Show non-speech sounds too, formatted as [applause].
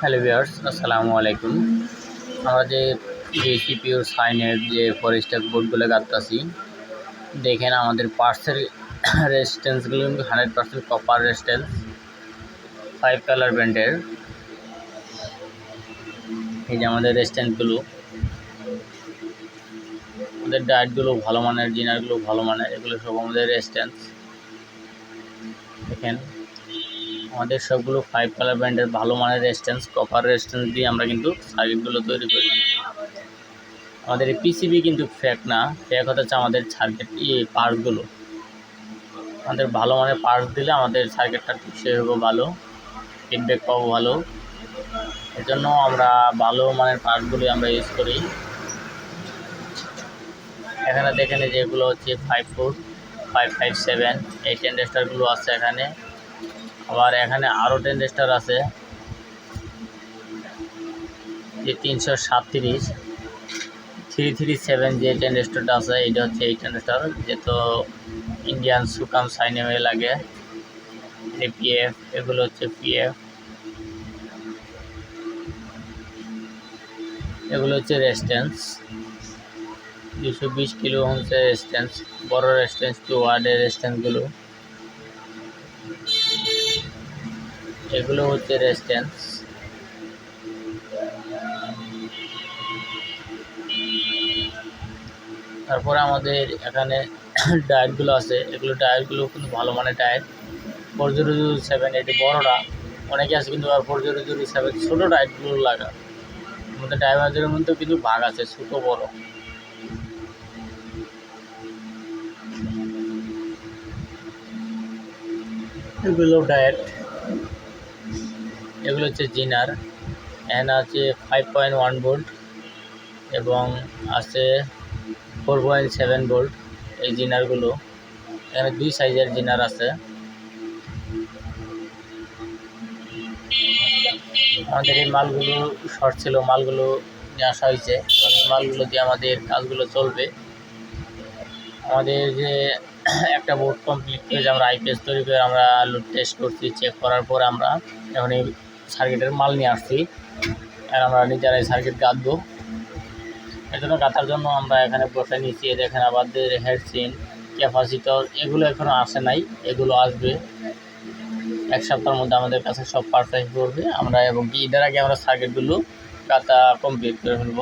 Hello viewers, আসসালামু আলাইকুম। আমরা যে পিওর সাইনের যে ফরেস্টের বোর্ডগুলো গাঁথতেছি দেখেন আমাদের পার্সের রেজিস্ট্যান্সগুলো কিন্তু hundred percent copper resistance five colour ব্র্যান্ডের এই যে আমাদের রেজিস্ট্যান্সগুলো আমাদের ডায়েটগুলো ভালো মানের জিনারগুলো ভালো মানের, এগুলো সব আমাদের রেজিস্ট্যান্স দেখেন আমাদের সবগুলো ফাইভ কালার ব্র্যান্ডের ভালো মানের রেজিস্ট্যান্স কপার রেজিস্ট্যান্স দিয়ে আমরা কিন্তু সার্কিটগুলো তৈরি করি। আমাদের এই পিসিবি কিন্তু ফ্যাক না ফ্যাক হচ্ছে আমাদের সার্কিট ই পার্টসগুলো আমাদের ভালো মানের পার্টস দিলে আমাদের সার্কিটটা টিকসই হবে ভালো ফিডব্যাক পাবো ভালো। এর জন্য আমরা ভালো মানের পার্টসগুলি আমরা ইউজ করি। এখানে দেখেন যেগুলো হচ্ছে five four five five seven এই টেন্ডেস্টারগুলো আছে এখানে। আবার এখানে আরও টেন্ডেস্টার আছে। যে তিনশো সাতত্রিশ। থ্রি থ্রি সেভেন যে টেন্ডেস্টারটা আছে, এটা হচ্ছে এই টেন্ডেস্টার যেহেতু ইন্ডিয়ান সুকাম সাইনেমে লাগে। পিএফ এগুলো হচ্ছে পিএফ এগুলো হচ্ছে রেস্টেন্স দুশো বিশ কিলো হচ্ছে রেস্টেন্স বড় রেস্টেন্স টু ওয়ার্ডের রেস্টেন্সগুলো এগুলো হচ্ছে রেস্টেন্স তারপরে আমাদের এখানে [coughs] ডায়েটগুলো আছে। এগুলো ডায়েটগুলো কিন্তু ভালো মানের diode four zero zero seven, এটি বড়োটা। অনেকে আছে কিন্তু আর ফোর জিরো জিরো সেভেন, ছোটো ডায়েটগুলো লাগা। আমাদের ডাইভারদের মধ্যেও কিন্তু ভাগ আছে, ছোটো, বড়। এগুলো ডায়েট এগুলো হচ্ছে জিনার। এখানে আছে ফাইভ পয়েন্ট ওয়ান ভোল্ট এবং আছে ফোর পয়েন্ট সেভেন ভোল্ট এই জিনারগুলো। এখানে দুই সাইজের জিনার আছে। আমাদের এই মালগুলো শর্ট ছিল, মালগুলো নিয়ে আসা হয়েছে। মালগুলো দিয়ে আমাদের কাজগুলো চলবে। আমাদের যে একটা বোর্ড কমপ্লিট হয়েছে আমরা আইপিএস তৈরি করে আমরা লোড টেস্ট করছি চেক করার পর আমরা এখন এই সার্কিটের মাল নিয়ে আসছি। আর আমরা নিজেরাই সার্কিট গাঁথবো। এর জন্য গাঁথার জন্য আমরা এখানে বসে এই দেখেন আমাদের হেডসিন ক্যাপাসিটর এগুলো এখনও আসে নাই, এগুলো আসবে। এক সপ্তাহের মধ্যে আমাদের কাছে সব পারফেক্ট করবে আমরা এবং এটার আগে আমরা সার্কিটগুলো গাঁথা কমপ্লিট করে ফেলব।